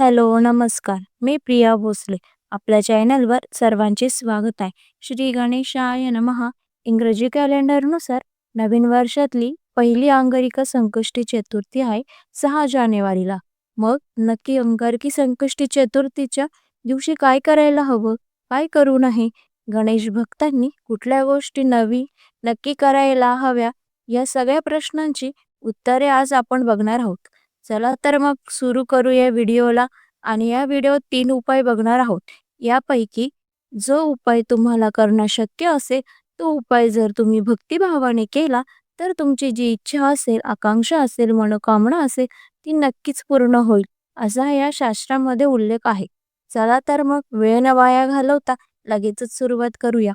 Hello, नमस्कार. मी प्रिया भोसले. आपल्या चॅनलवर सर्वांचे स्वागत आहे. श्री गणेशाय नमहा इंग्रजी कॅलेंडरनुसार नवीन वर्षातली पहिली अंगारिका संकष्टी चतुर्थी आहे सहा जानेवारीला. मग नक्की अंगारकी संकष्टी चतुर्थीच्या दिवशी काय करायला हवं, काय करू नये, गणेश भक्तांनी कुठल्या गोष्टी नवी नक्की करायला हव्या, या सगळ्या प्रश्नांची उत्तरे आज आपण बघणार आहोत. चला तर मग सुरू करू या व्हिडिओला आणि या व्हिडिओत तीन उपाय बघणार आहोत. यापैकी जो उपाय तुम्हाला करणं शक्य असेल तो उपाय जर तुम्ही भक्तिभावाने केला तर तुमची जी इच्छा असेल, आकांक्षा असेल, मनोकामना असेल ती नक्कीच पूर्ण होईल असा या शास्त्रामध्ये उल्लेख आहे. चला तर मग वेळ न वाया घालवता लगेचच सुरुवात करूया.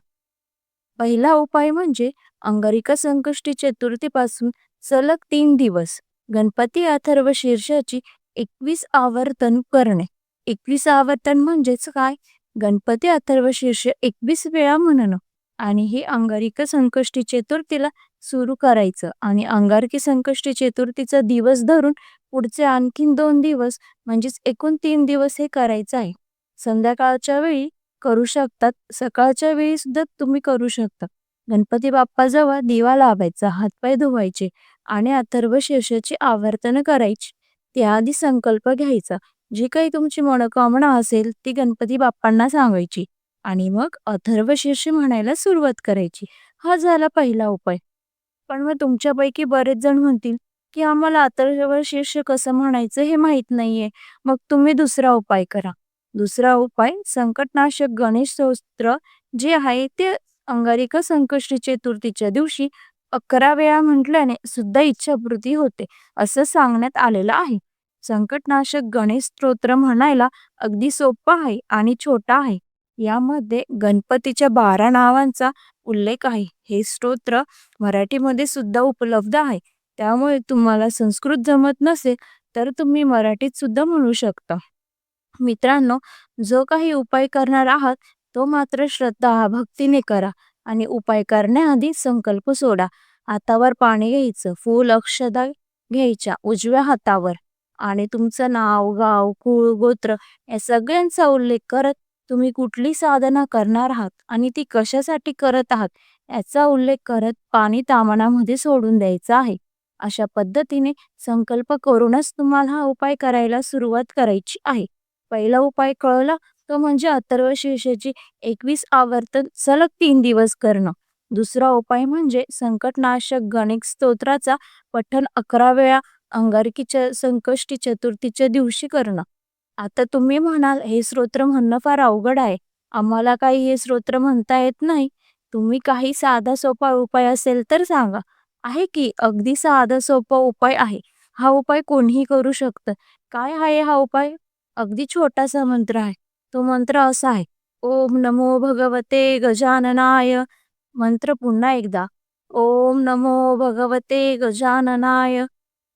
पहिला उपाय म्हणजे अंगारिका संकष्टी चतुर्थीपासून सलग तीन दिवस गणपती अथर्व शीर्षाची एकवीस आवर्तन करणे. एकवीस आवर्तन म्हणजेच काय गणपती अथर्व शीर्ष एकवीस वेळा म्हणणं आणि हे अंगारिका संकष्टी चतुर्थीला सुरू करायचं आणि अंगारकी संकष्टी चतुर्थीचा दिवस धरून पुढचे आणखीन दोन दिवस म्हणजेच एकूण तीन दिवस हे करायचं आहे. संध्याकाळच्या वेळी करू शकतात, सकाळच्या वेळी सुद्धा तुम्ही करू शकता. गणपती बाप्पाजवळ दिवा लावायचा, हातपाय धुवायचे आणि अथर्व शीर्षाची आवर्तन करायची. त्याआधी संकल्प घ्यायचा. जी काही तुमची मनोकामना असेल ती गणपती बाप्पांना सांगायची आणि मग अथर्व शीर्ष म्हणायला सुरुवात करायची. हा झाला पहिला उपाय. पण मग तुमच्यापैकी बरेच जण म्हणतील की आम्हाला अथर्व शीर्ष कसं म्हणायचं हे माहीत नाहीये. मग तुम्ही दुसरा उपाय करा. दुसरा उपाय संकटनाशक गणेश स्तोत्र जे आहे ते अंगारिका संकष्टी चतुर्थीच्या दिवशी अकरा वेळा म्हटल्याने सुद्धा इच्छापूर्ती होते असं सांगण्यात आलेलं आहे. संकटनाशक गणेश स्तोत्र म्हणायला अगदी सोपं आहे आणि छोटा आहे. यामध्ये गणपतीच्या बारा नावांचा उल्लेख आहे. हे स्तोत्र मराठीमध्ये सुद्धा उपलब्ध आहे. त्यामुळे तुम्हाला संस्कृत जमत नसेल तर तुम्ही मराठीत सुद्धा म्हणू शकता. मित्रांनो, जो काही उपाय करणार आहात तो मात्र श्रद्धा भक्तीने करा आणि उपाय करण्याआधी संकल्प सोडा. हातावर पाणी घ्यायचं, फूल अक्षदा घ्यायच्या उजव्या हातावर आणि तुमचं नाव, गाव, कुळ, गोत्र या सगळ्यांचा उल्लेख करत तुम्ही कुठली साधना करणार आहात आणि ती कशासाठी करत आहात याचा उल्लेख करत पाणी तामणामध्ये सोडून द्यायचं आहे. अशा पद्धतीने संकल्प करूनच तुम्हाला हा उपाय करायला सुरुवात करायची आहे. पहिला उपाय कळला तो म्हणजे अथर्व शीर्षेची एकवीस आवर्तन सलग तीन दिवस करणं. दुसरा उपाय म्हणजे संकटनाशक गणेश स्तोत्राचा पठण अकरा वेळा अंगारकीच्या संकष्टी चतुर्थीच्या दिवशी करणं. आता तुम्ही म्हणाल हे स्तोत्र म्हणणं फार अवघड आहे. आम्हाला काही हे स्तोत्र म्हणता येत नाही. तुम्ही काही साधा सोपा उपाय असेल तर सांगा. आहे की अगदी साधा सोपा उपाय आहे. हा उपाय कोणीही करू शकतं. काय आहे हा उपाय? अगदी छोटासा मंत्र आहे. तो मंत्र असा आहे. ओम नमो भगवते गजाननाय. मंत्र पुन्हा एकदा. ओम नमो भगवते गजाननाय.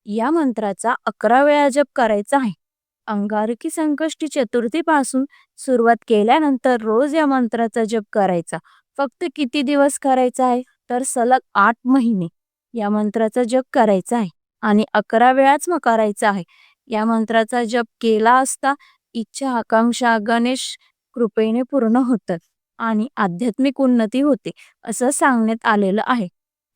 या मंत्राचा अकरा वेळा जप करायचा आहे. अंगारकी संकष्टी चतुर्थीपासून सुरुवात केल्यानंतर रोज या मंत्राचा जप करायचा. फक्त किती दिवस करायचा आहे तर सलग आठ महिने या मंत्राचा जप करायचा आहे आणि अकरा वेळाच मग करायचा आहे. या मंत्राचा जप केला असता इच्छा आकांक्षा गणेश कृपेने पूर्ण होतात आणि आध्यात्मिक उन्नती होते असं सांगण्यात आलेलं आहे.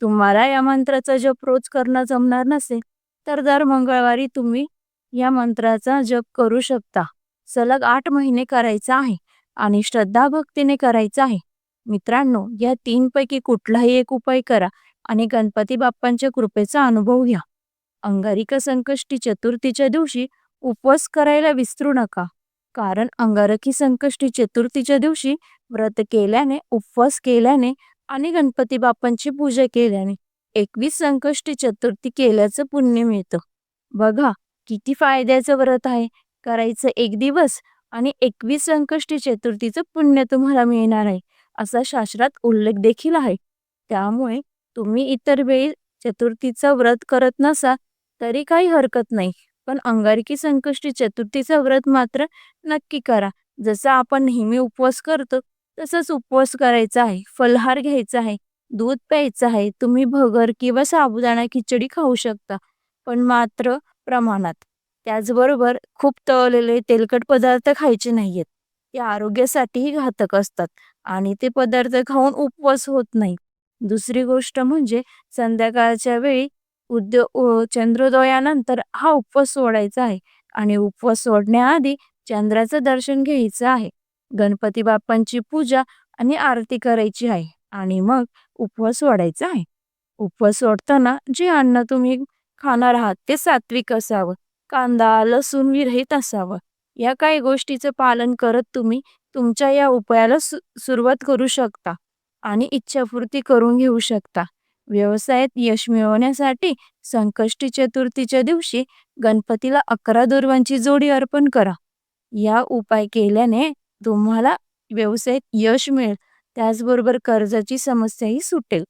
तुम्हाला या मंत्राचा जप रोज करणं जमणार नसेल तर दर मंगळवारी तुम्ही या मंत्राचा जप करू शकता. सलग आठ महिने करायचा आहे आणि श्रद्धा भक्तीने करायचा आहे. मित्रांनो, या तीन पैकी कुठलाही एक उपाय करा आणि गणपती बाप्पांच्या कृपेचा अनुभव घ्या. अंगारिका संकष्टी चतुर्थीच्या दिवशी उपवास करायला विसरू नका. कारण अंगारकी संकष्टी चतुर्थीच्या दिवशी व्रत केल्याने, उपवास केल्याने आणि गणपती बाप्पांची पूजा केल्याने एकवीस संकष्टी चतुर्थी केल्याचं पुण्य मिळतं. बघा किती फायद्याचं व्रत आहे. करायचं एक दिवस आणि एकवीस संकष्टी चतुर्थीचं पुण्य तुम्हाला मिळणार आहे असा शास्त्रात उल्लेख देखील आहे. त्यामुळे तुम्ही इतर वेळी चतुर्थीचं व्रत करत नसा तरी काही हरकत नाही. पण अंगारकी संकष्टी चतुर्थीचं व्रत मात्र नक्की करा. जसं आपण नेहमी उपवास करतो तसंच उपवास करायचा आहे. फलहार घ्यायचा आहे. दूध प्यायचं आहे. तुम्ही भगर किंवा साबुदाणा खिचडी खाऊ शकता. पण मात्र प्रमाणात. त्याचबरोबर खूप तळलेले तेलकट पदार्थ खायचे नाहीयेत ते आरोग्यासाठीही घातक असतात आणि ते पदार्थ खाऊन उपवास होत नाही दुसरी गोष्ट म्हणजे संध्याकाळच्या वेळी उद्यो चंद्रोदयानंतर हा उपवास सोडायचा आहे. आणि उपवास सोडण्याआधी चंद्राचं दर्शन घ्यायचं आहे. गणपती बाप्पांची पूजा आणि आरती करायची आहे. आणि मग उपवास सोडायचा आहे. उपवास सोडताना जे अन्न तुम्ही खाणार आहात ते सात्विक असावं. कांदा लसूण विरहित असावं. या काही गोष्टीचं पालन करत तुम्ही तुमच्या या उपायाला सु सुरुवात करू शकता. आणि इच्छापूर्ती करून घेऊ शकता. व्यवसायात यश मिळवण्यासाठी संकष्टी चतुर्थीच्या दिवशी गणपतीला अकरा दुर्वांची जोडी अर्पण करा. या उपाय केल्याने तुम्हाला व्यवसायात यश मिळेल. त्याचबरोबर कर्जाची समस्याही सुटेल.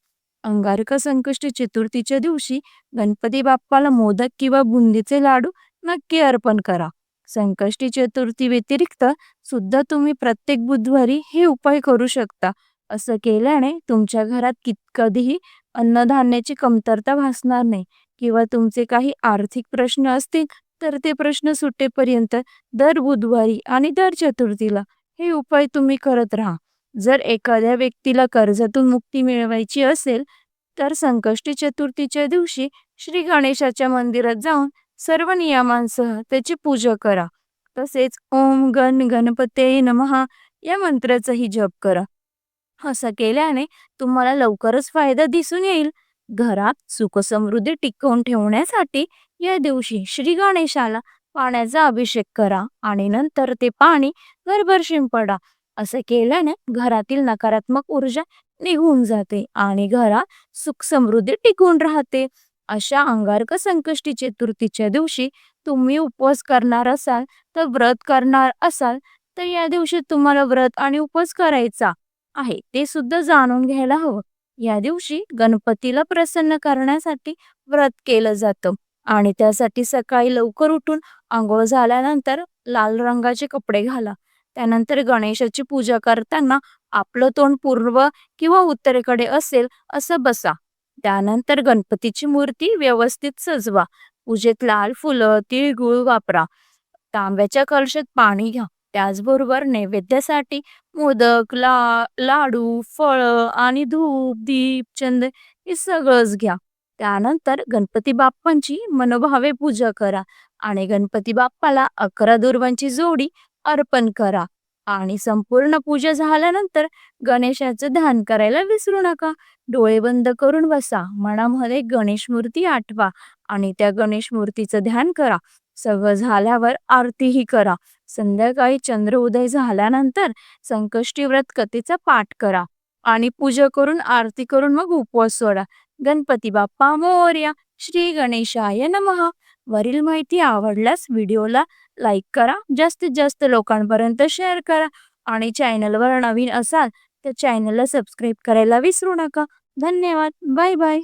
अंगारका संकष्टी चतुर्थीच्या दिवशी गणपती बाप्पाला मोदक किंवा बुंदीचे लाडू नक्की अर्पण करा. संकष्टी चतुर्थी व्यतिरिक्त सुद्धा तुम्ही प्रत्येक बुधवारी हे उपाय करू शकता. असं केल्याने तुमच्या घरात कित कधीही अन्नधान्याची कमतरता भासणार नाही. किंवा तुमचे काही आर्थिक प्रश्न असतील तर ते प्रश्न सुटेपर्यंत दर बुधवारी आणि दर चतुर्थीला हे उपाय तुम्ही करत राहा. जर एखाद्या व्यक्तीला कर्जातून मुक्ती मिळवायची असेल तर संकष्टी चतुर्थीच्या दिवशी श्री गणेशाच्या मंदिरात जाऊन सर्व नियमांसह त्याची पूजा करा. तसेच ओम गण गणपते नमहा या मंत्राचाही जप करा. असं केल्याने तुम्हाला लवकरच फायदा दिसून येईल. घरात सुखसमृद्धी टिकवून ठेवण्यासाठी या दिवशी श्री गणेशाला पाण्याचा अभिषेक करा आणि नंतर ते पाणी घरभर शिंपडा. असं केल्याने घरातील नकारात्मक ऊर्जा निघून जाते आणि घरात सुख समृद्धी टिकून राहते. अशा अंगारक संकष्टी चतुर्थीच्या दिवशी तुम्ही उपवास करणार असाल तर व्रत करणार असाल तर या दिवशी तुम्हाला व्रत आणि उपवास करायचा. आहे. ते सुद्धा जाणून घ्यायला हवं. या दिवशी गणपतीला प्रसन्न करण्यासाठी व्रत केलं जातं आणि त्यासाठी सकाळी लवकर उठून आंघोळ झाल्यानंतर लाल रंगाचे कपडे घाला. त्यानंतर गणेशाची पूजा करताना आपलं तोंड पूर्व किंवा उत्तरेकडे असेल असं बसा. त्यानंतर गणपतीची मूर्ती व्यवस्थित सजवा. पूजेत लाल फुलं तिळगुळ वापरा. तांब्याच्या कलशात पाणी घ्या. त्याचबरोबर नैवेद्यासाठी मोदक ला लाडू फळं आणि धूप दीप चंदन हे सगळंच घ्या. त्यानंतर गणपती बाप्पांची मनोभावे पूजा करा आणि गणपती बाप्पाला अकरा दुर्वांची जोडी अर्पण करा आणि संपूर्ण पूजा झाल्यानंतर गणेशाचं ध्यान करायला विसरू नका. डोळे बंद करून बसा. मनामध्ये गणेश मूर्ती आठवा आणि त्या गणेश मूर्तीचं ध्यान करा. सगळं झाल्यावर आरतीही करा. संध्याकाळी चंद्र उदय झाल्यानंतर संकष्टी व्रत कथेचा पाठ करा आणि पूजा करून आरती करून मग उपवास सोडा. गणपती बाप्पा मोर्या श्री गणेशाय नमः. वरील माहिती आवडल्यास व्हिडिओला लाईक करा जास्तीत जास्त लोकांपर्यंत शेअर करा आणि चॅनलवर नवीन असाल तर चॅनलला सबस्क्राईब करायला विसरू नका. धन्यवाद. Bye bye.